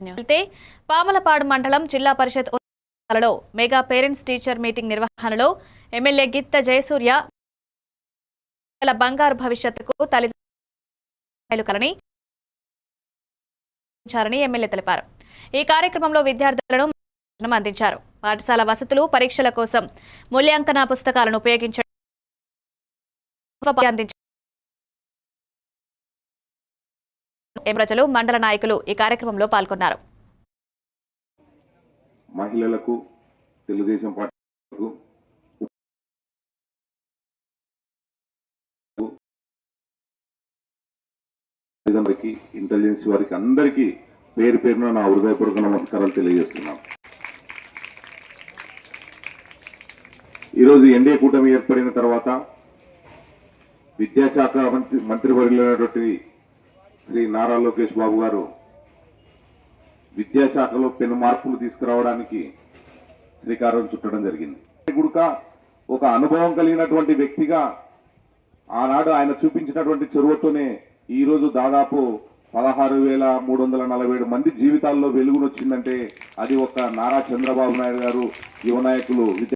వెళ్తే పామలపాడు మండలం జిల్లా పరిషత్ ఉన్నతాలలో మెగా పేరెంట్స్ టీచర్ మీటింగ్ నిర్వహణలో ఎమ్మెల్యే గిత్త జయసూర్య బంగారు భవిష్యత్తుకు తల్లిదండ్రులని ఎమ్మెల్యే తెలిపారు. ఈ కార్యక్రమంలో విద్యార్థులను అందించారు. పాఠశాల వసతులు పరీక్షల కోసం మూల్యాంకన పుస్తకాలను ఉపయోగించడం అందించారు ప్రజలు మండల నాయకులు ఈ కార్యక్రమంలో పాల్గొన్నారు. మహిళలకు తెలుగుదేశం పార్టీలకు తల్లిదండ్రులకి ఇంటెలిజెన్స్ వారికి అందరికీ పేరు పేరున నా హృదయపూర్వక నమస్కారాలు తెలియజేస్తున్నాను. ఈరోజు ఎన్డీఏ కూటమి ఏర్పడిన తర్వాత విద్యాశాఖ మంత్రి మంత్రివర్యులైనటువంటి శ్రీ నారా లోకేష్ బాబు గారు విద్యాశాఖలో పెను మార్పులు తీసుకురావడానికి శ్రీకారం చుట్టడం జరిగింది. గుడుక ఒక అనుభవం కలిగినటువంటి వ్యక్తిగా ఆనాడు ఆయన చూపించినటువంటి చొరవతోనే ఈ రోజు దాదాపు పదహారు వేల మూడు వందల నలభై ఏడు మంది జీవితాల్లో వెలుగునొచ్చిందంటే అది ఒక నారా చంద్రబాబు నాయుడు గారు యువ నాయకులు